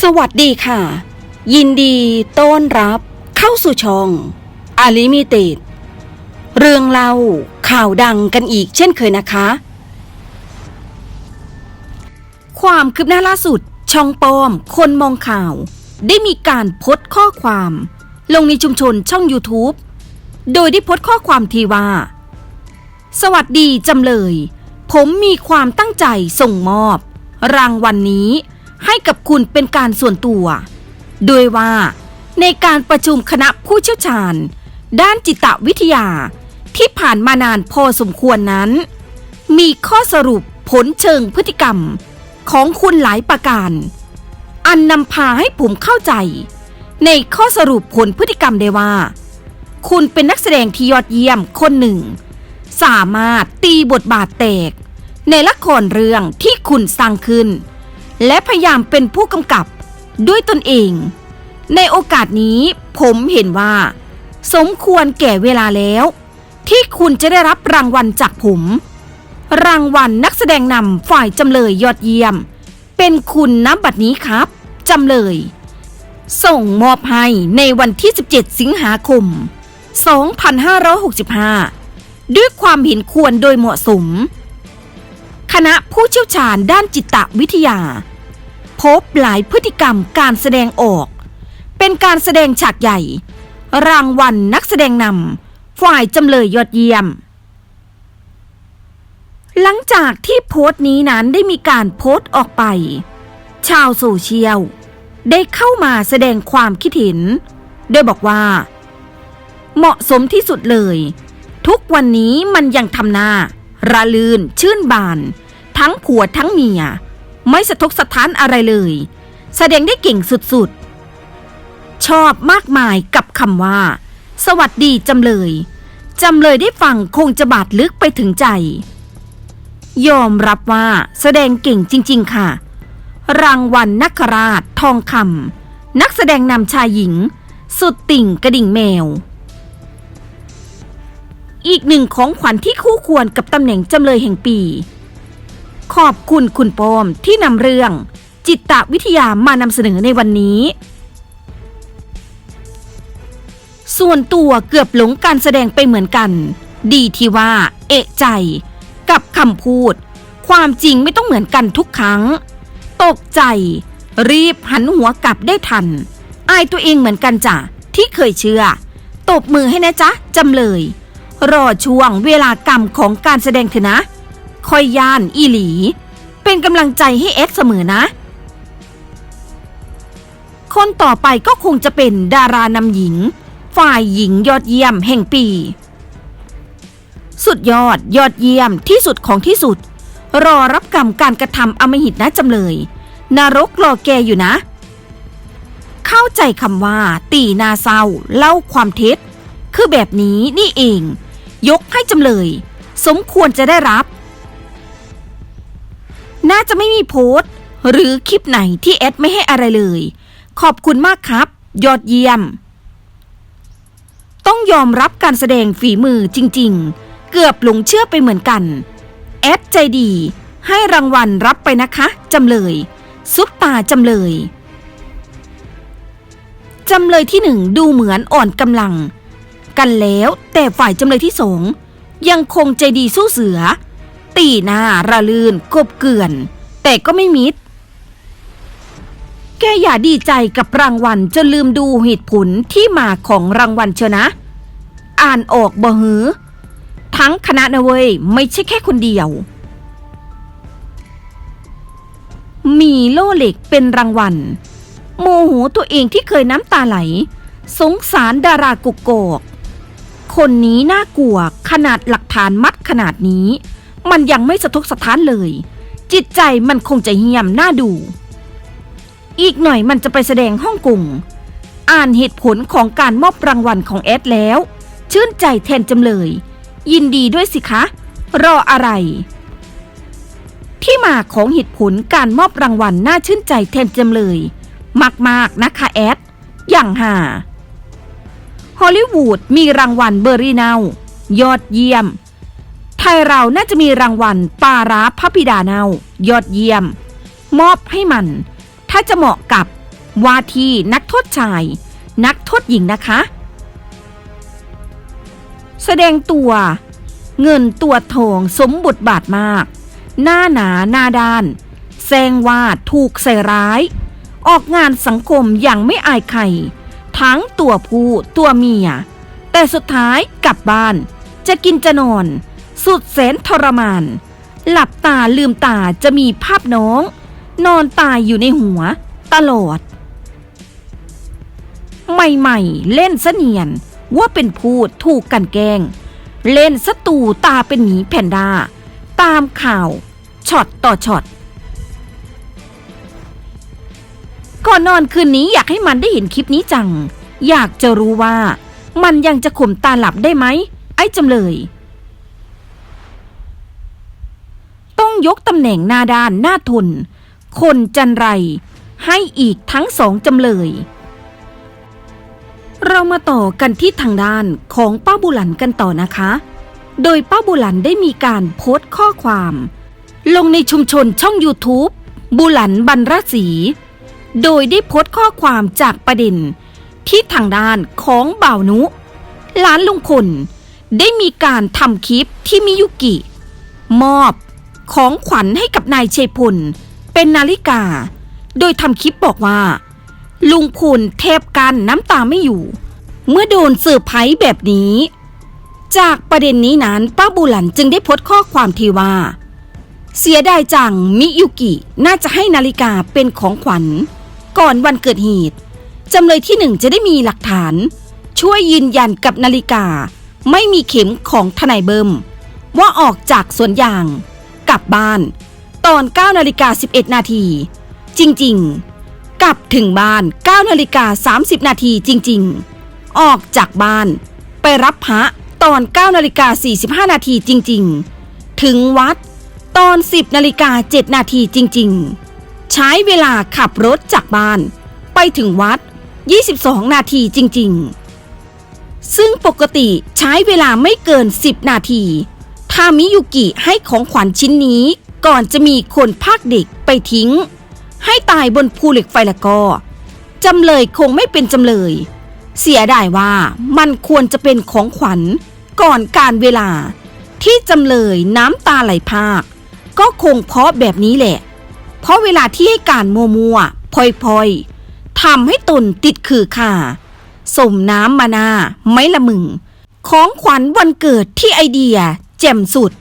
สวัสดีค่ะ ยินดีต้อนรับเข้าสู่ช่องอาลิมิเต็ดเรื่องเล่าข่าวดังกันอีกเช่นเคยนะคะ ความคืบหน้าล่าสุดช่องปลอม คนมองข่าว ได้มีการโพสต์ข้อความ ลงในชุมชนช่อง YouTube โดยได้โพสต์ข้อความทีว่า สวัสดีจำเลย ผมมีความตั้งใจส่งมอบ รางวัลนนี้ ให้กับคุณเป็นการส่วนตัว โดยว่าในการประชุมคณะผู้เชี่ยวชาญ ด้านจิตวิทยาที่ผ่านมานานพอสมควรนั้น มีข้อสรุปผลเชิงพฤติกรรมของคุณหลายประการ อันนำพาให้ผมเข้าใจ ในข้อสรุปผลพฤติกรรมได้ว่า คุณเป็นนักแสดงที่ยอดเยี่ยมคนหนึ่ง สามารถตีบทบาทแตก ในละครเรื่องที่คุณสร้างขึ้น และพยายามเป็นผู้กำกับด้วยตนเอง ในโอกาสนี้ผมเห็นว่า สมควรแก่เวลาแล้ว ที่คุณจะได้รับรางวัลจากผม รางวัลนักแสดงนำฝ่ายจำเลยยอดเยี่ยม เป็นคุณน้ำบัดนี้ครับจำเลย ส่งมอบให้ในวันที่ 17 สิงหาคม 2565 ด้วยความเห็นควรโดยเหมาะสม คณะผู้เชี่ยวชาญด้านจิตวิทยา พบหลายพฤติกรรมการแสดงออก เป็นการแสดงฉากใหญ่ รางวัลนักแสดงนำฝ่ายจำเลยยอดเยี่ยม หลังจากที่โพสต์นี้นั้นได้มีการโพสต์ออกไป ชาวโซเชียล ได้เข้ามาแสดงความคิดเห็นโดยบอกว่า เหมาะสมที่สุดเลย ทุกวันนี้มันยังทำหน้าระลืนชื่นบาน ทั้งผัวทั้งเมีย ไม่สะทกสะท้านอะไรเลย แสดงได้เก่งสุดๆ ชอบมากมายกับคำว่า สวัสดีจำเลย จำเลยได้ฟังคงจะบาดลึกไปถึงใจ ยอมรับว่าแสดงเก่งจริง ๆ ค่ะ รางวัลนักราชทองคำนักแสดงนำชายหญิง สุดติ่งกระดิ่งแมวอีกหนึ่งของขวัญที่คู่ควรกับตำแหน่งจำเลยแห่งปี ขอบคุณคุณปอมที่นำเรื่อง จิตวิทยามานำเสนอในวันนี้ ส่วนตัวเกือบหลงการแสดงไปเหมือนกัน ดีที่ว่า เอะใจ กับคำพูด ความจริงไม่ต้องเหมือนกันทุกครั้ง ตกใจ รีบหันหัวกลับได้ทัน อายตัวเองเหมือนกันจ้ะที่เคยเชื่อ ตบมือให้นะจ๊ะจำเลย รอช่วงเวลากรรมของการแสดงเถอะนะ คอยย่านอีหลี เป็นกำลังใจให้เอ็ดเสมอนะ คนต่อไปก็คงจะเป็นดารานำหญิง ฝ่ายหญิงยอดเยี่ยมแห่งปี สุดยอดยอดเยี่ยมที่สุดของที่สุด รอรับกรรมการกระทำอมหิตนะจำเลย นรกรอแกอยู่นะ เข้าใจคำว่า ตีนาเศร้าเล่าความเท็จ คือแบบนี้นี่เอง ยกให้จำเลย สมควรจะได้รับ น่าจะไม่มีโพสต์ หรือคลิปไหนที่แอดไม่ให้อะไรเลย ขอบคุณมากครับ ยอดเยี่ยม ต้องยอมรับการแสดงฝีมือจริง ๆ เกือบหลงเชื่อไปเหมือนกัน แอดใจดี ให้รางวัลรับไปนะคะจำเลย ซุปตาจำเลยจำเลยที่หนึ่งดูเหมือนอ่อนกำลัง กันแล้วแต่ฝ่ายจำเลยที่สองยังคงใจดีสู้เสือ ตีหน้าระลื่นกบเกลื่อน แต่ก็ไม่มิด แกอย่าดีใจกับรางวัลจนลืมดูเหตุผลที่มาของรางวัลเชียนะ อ่านออกบ่หือ ทั้งคณะนะเว้ยไม่ใช่แค่คนเดียว มีโล่เหล็กเป็นรางวัล โมโหตัวเองที่เคยน้ำตาไหล สงสารดารากุกโกกคนนี้น่ากลัวขนาดหลักฐานมัดขนาดนี้ มันยังไม่สะทกสะท้านเลย จิตใจมันคงจะเหี่ยมน่าดู อีกหน่อยมันจะไปแสดงฮ่องกงอ่านเหตุผลของการมอบรางวัลของแอดแล้ว ชื่นใจแทนจำเลย ยินดีด้วยสิคะ รออะไร ที่มาของเหตุผลการมอบรางวัลน่าชื่นใจแทนจำเลย มากๆนะคะแอด อย่างหาฮอลลีวูดมีรางวัลเบอร์รี่เนายอดเยี่ยม ไทยเราน่าจะมีรางวัลปาราพระบิดาเนายอดเยี่ยม มอบให้มัน ถ้าจะเหมาะกับว่าที่นักโทษชาย นักโทษหญิงนะคะ แสดงตัว เงินตัวทองสมบทบาทมาก หน้าหนาหน้าด้านแซงว่าถูกใส่ร้าย ออกงานสังคมอย่างไม่อายใคร ทั้งตัวผู้ตัวเมีย แต่สุดท้ายกลับบ้าน จะกินจะนอน สุดแสนทรมาน หลับตาลืมตาจะมีภาพน้อง นอนตายอยู่ในหัว ตลอด ใหม่ๆ เล่นเสนียนว่าเป็นพูดถูกกันแกล้งเล่นสตูตาเป็นหมีแพนด้า ตามข่าวช็อตต่อช็อตก่อนนอนคืนนี้อยากให้มันได้เห็นคลิปนี้จัง อยากจะรู้ว่า มันยังจะข่มตาหลับได้ไหม ไอ้จำเลย ต้อง ยกตำแหน่งหน้าด้านหน้าทน คนจันไร ให้อีกทั้งสองจำเลย เรามาต่อกันที่ทางด้านของป้าบุหลันกันต่อนะคะ โดยป้าบุหลันได้มีการโพสต์ข้อความ ลงในชุมชนช่อง YouTube บุหลันบรรรศรีโดยได้โพสต์ข้อความจากประเด็น ที่ทางด้านของบ่าวนุหลานลุงพลได้มีการทำคลิปที่มิยุกิ มอบ ของขวัญให้กับนายเชยพล เป็นนาฬิกา โดยทำคลิปบอกว่า ลุงพลเทบกันน้ำตาไม่อยู่ เมื่อโดนเซอร์ไพร์แบบนี้ จากประเด็นนี้นั้นป้าบุหลันจึงได้โพสต์ข้อความที่ว่า เสียดายจังมิยุกิน่าจะให้นาฬิกาเป็นของขวัญ ก่อนวันเกิดเหตุจำเลยที่หนึ่งจะได้มีหลักฐาน ช่วยยืนยันกับนาฬิกา ไม่มีเข็มของทนายเบิมว่าออกจากสวนยาง กลับบ้าน ตอน9นาฬิกา11 นาที จริงๆ กลับถึงบ้าน9นาฬิกา30 นาทีจริงๆ ออกจากบ้าน ไปรับพระตอน9นาฬิกา45 นาทีจริงๆ ถึงวัดตอน 10นาฬิกา7นาทีจริงๆ ใช้เวลาขับรถจากบ้าน ไปถึงวัด 22 นาทีจริงๆ ซึ่งปกติใช้เวลาไม่เกิน 10 นาที ถ้ามิยุกิให้ของขวัญชิ้นนี้ ก่อนจะมีคนภาคเด็กไปทิ้ง ให้ตายบนภูเหล็กไฟละก็จำเลยคงไม่เป็นจำเลย เสียดายว่ามันควรจะเป็นของขวัญก่อนการเวลา ที่จำเลยน้ำตาไหลพรากก็คงเพราะแบบนี้แหละ เพราะเวลาที่ให้การมัวมัวๆพลอยทำให้ตนติดขือข่าสมน้ำมานาไม่ละมึง ของขวัญวันเกิดที่ไอเดีย จ่มสุด